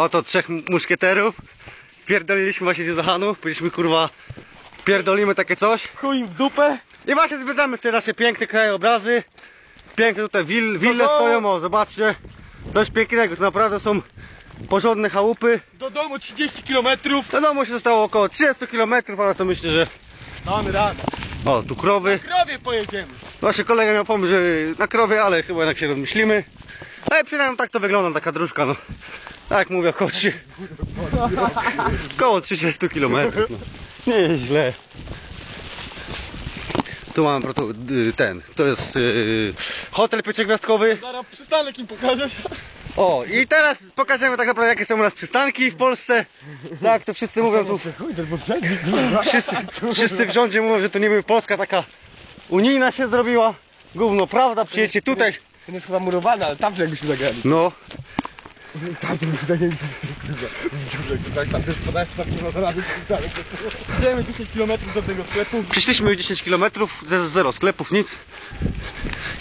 Oto trzech muszkieterów. Spierdoliliśmy właśnie z Zachanu. Powiedzieliśmy kurwa, pierdolimy takie coś. Chuj w dupę. I właśnie zwiedzamy sobie nasze piękne krajobrazy. Piękne tutaj will, wille No, no. stoją, o zobaczcie. Coś pięknego, to naprawdę są porządne chałupy. Do domu 30 km. Do domu się zostało około 30 km, ale to myślę, że... Damy radę. O, tu krowy. Krowie pojedziemy. Właśnie kolega miał pomysł, że na krowie, ale chyba jednak się rozmyślimy. Ale przynajmniej tak to wygląda, taka dróżka, no. Tak mówię, około, 3... około 30 km. No. Nie jest źle. Tu mamy proto, y, ten, to jest y, hotel pięciogwiazdkowy. Zaraz przystanek im pokażesz. O, i teraz pokażemy tak naprawdę jakie są u nas przystanki w Polsce. Tak, to wszyscy mówią tu, to wszyscy, wszyscy w rządzie mówią, że to nie były Polska taka unijna się zrobiła. Gówno, prawda, przyjedźcie tutaj. Ten jest chyba murowany, ale tam jakbyśmy zagrali. No, Tam był zajęty. Tak, tam też podajesz tak przystanek. Idziemy 10 km do tego sklepu. Przyszliśmy 10 km, ze zero sklepów, nic.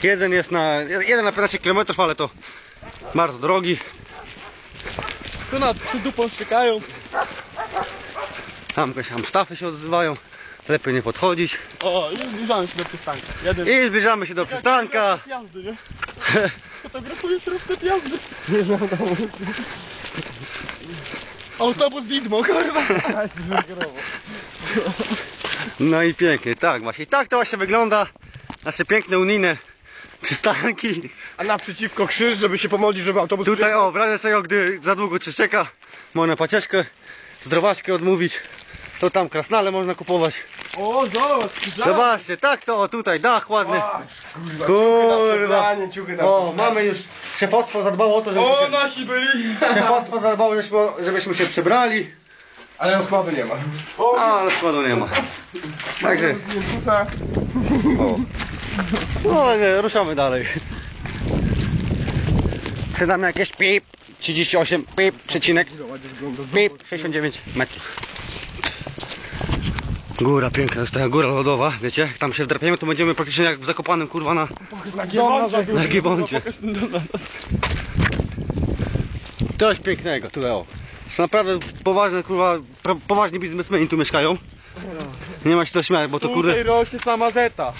Jeden jest na, jeden na 15 km, ale to bardzo drogi. Tu nad przy dupą szczekają. Tam jakieś tam stafy się odzywają. Lepiej nie podchodzić. O, i zbliżamy się do przystanku. Jeden. I zbliżamy się do przystanka. Jazdy, nie? Fotografuję się rozkład jazdy. Autobus widmo, kurwa. No i pięknie, tak właśnie. I tak to właśnie wygląda. Nasze piękne unijne przystanki. A naprzeciwko krzyż, żeby się pomodlić, żeby autobus Tutaj o, w razie czego, gdy za długo czy czeka, można pacieczkę, zdrowaczkę odmówić. To tam krasnale można kupować. O, zobacz. Zobaczcie, tak to o tutaj, dach ładny. Kurwa, Kurwa. ciuchy na O, mamy już, szefostwo zadbało o to, żebyśmy O, nasi byli. szefostwo zadbało, żebyśmy, żebyśmy się przebrali. Ale rozkładu nie ma. A, ale składu nie ma. Także, o. No nie, ruszamy dalej. Przed nami jakieś pip, 38, pip, przecinek, pip, 69 metrów. Góra piękna, jest taka góra lodowa, wiecie? Jak tam się wdrapiemy, to będziemy praktycznie jak w Zakopanem, kurwa, na... Na Gieboncie. Na Coś pięknego, tutaj o. Są naprawdę poważne, kurwa, poważni biznesmeni tu mieszkają. Nie ma się co śmiać, bo to kurde... Tutaj rośnie sama zeta.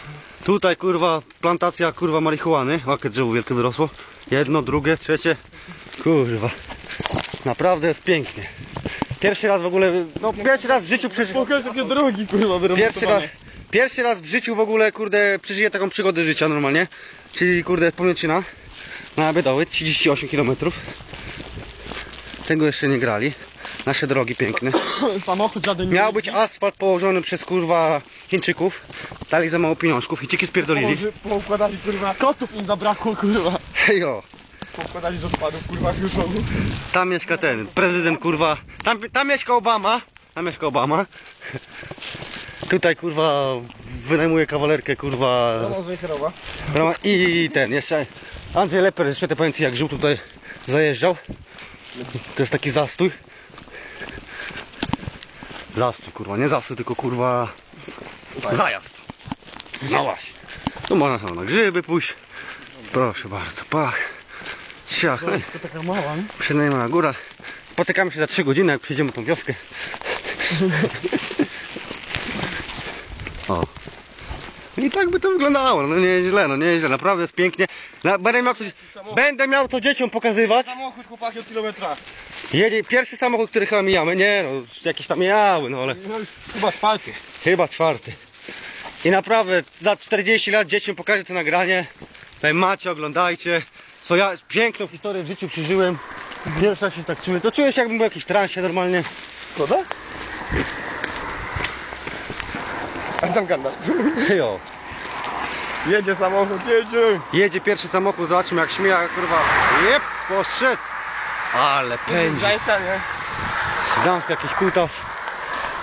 Tutaj kurwa plantacja kurwa marihuany. Łakie drzewo wielkie wyrosło. Jedno, drugie, trzecie. Kurwa. Naprawdę jest pięknie. Pierwszy raz w ogóle, no pierwszy raz w życiu przeżyłem. Pokaż jakie drogi, kurwa, Pierwszy raz, pierwszy raz w życiu w ogóle kurde przeżyję taką przygodę życia normalnie. Czyli kurde Pomięcina na Biedoły 38 km. Tego jeszcze nie grali. Nasze drogi piękne. Samochód żaden nie Miał być asfalt położony przez kurwa Chińczyków. Dali za mało pieniążków. Chińczyki spierdolili. Poukładali, kurwa. Kotów im zabrakło, kurwa. Hejo. Z odpadów, kurwa. Tam mieszka ten, prezydent kurwa. Tam, tam mieszka Obama. Tam mieszka Obama. Tutaj kurwa wynajmuje kawalerkę kurwa. Kierowa. Roma- I ten, jeszcze Andrzej Leper ze świetnej pamięci jak żył tutaj zajeżdżał. To jest taki zastój. Zastój kurwa, nie zastój, tylko kurwa zajazd. No właśnie. Tu można na grzyby pójść. Proszę bardzo, pach. Siach. To taka mała, nie? Przynajmniej na górę. Spotykamy się za 3 godziny, jak przyjdziemy tą wioskę. O. I tak by to wyglądało, no nie źle, no nie źle, naprawdę jest pięknie. Na, będę, miał to, będę miał to dzieciom pokazywać. Samochód, chłopaki, od kilometra. Jedzie pierwszy samochód, który chyba mijamy, nie no, jakieś tam mijały, no ale No już chyba czwarty. chyba czwarty. I naprawdę za 40 lat dzieciom pokażę to nagranie. Tutaj macie, oglądajcie. Co ja piękną historię w życiu przeżyłem. Pierwszy raz się tak czuję. To czuję się jakbym był w jakiejś transie normalnie. Szkoda? A tam ganda. Jo. Jedzie samochód, jedzie. Jedzie pierwszy samochód, zobaczmy jak śmieja, kurwa. Jep, poszedł. Ale pędzi. Za nie? Zamk jakiś kutas.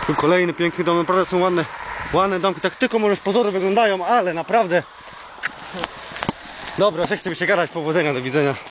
Tu kolejny piękny dom, naprawdę są ładne. Ładne domki, tak tylko może z pozoru wyglądają, ale naprawdę. Dobra, nie chcę mi się gadać, powodzenia, do widzenia.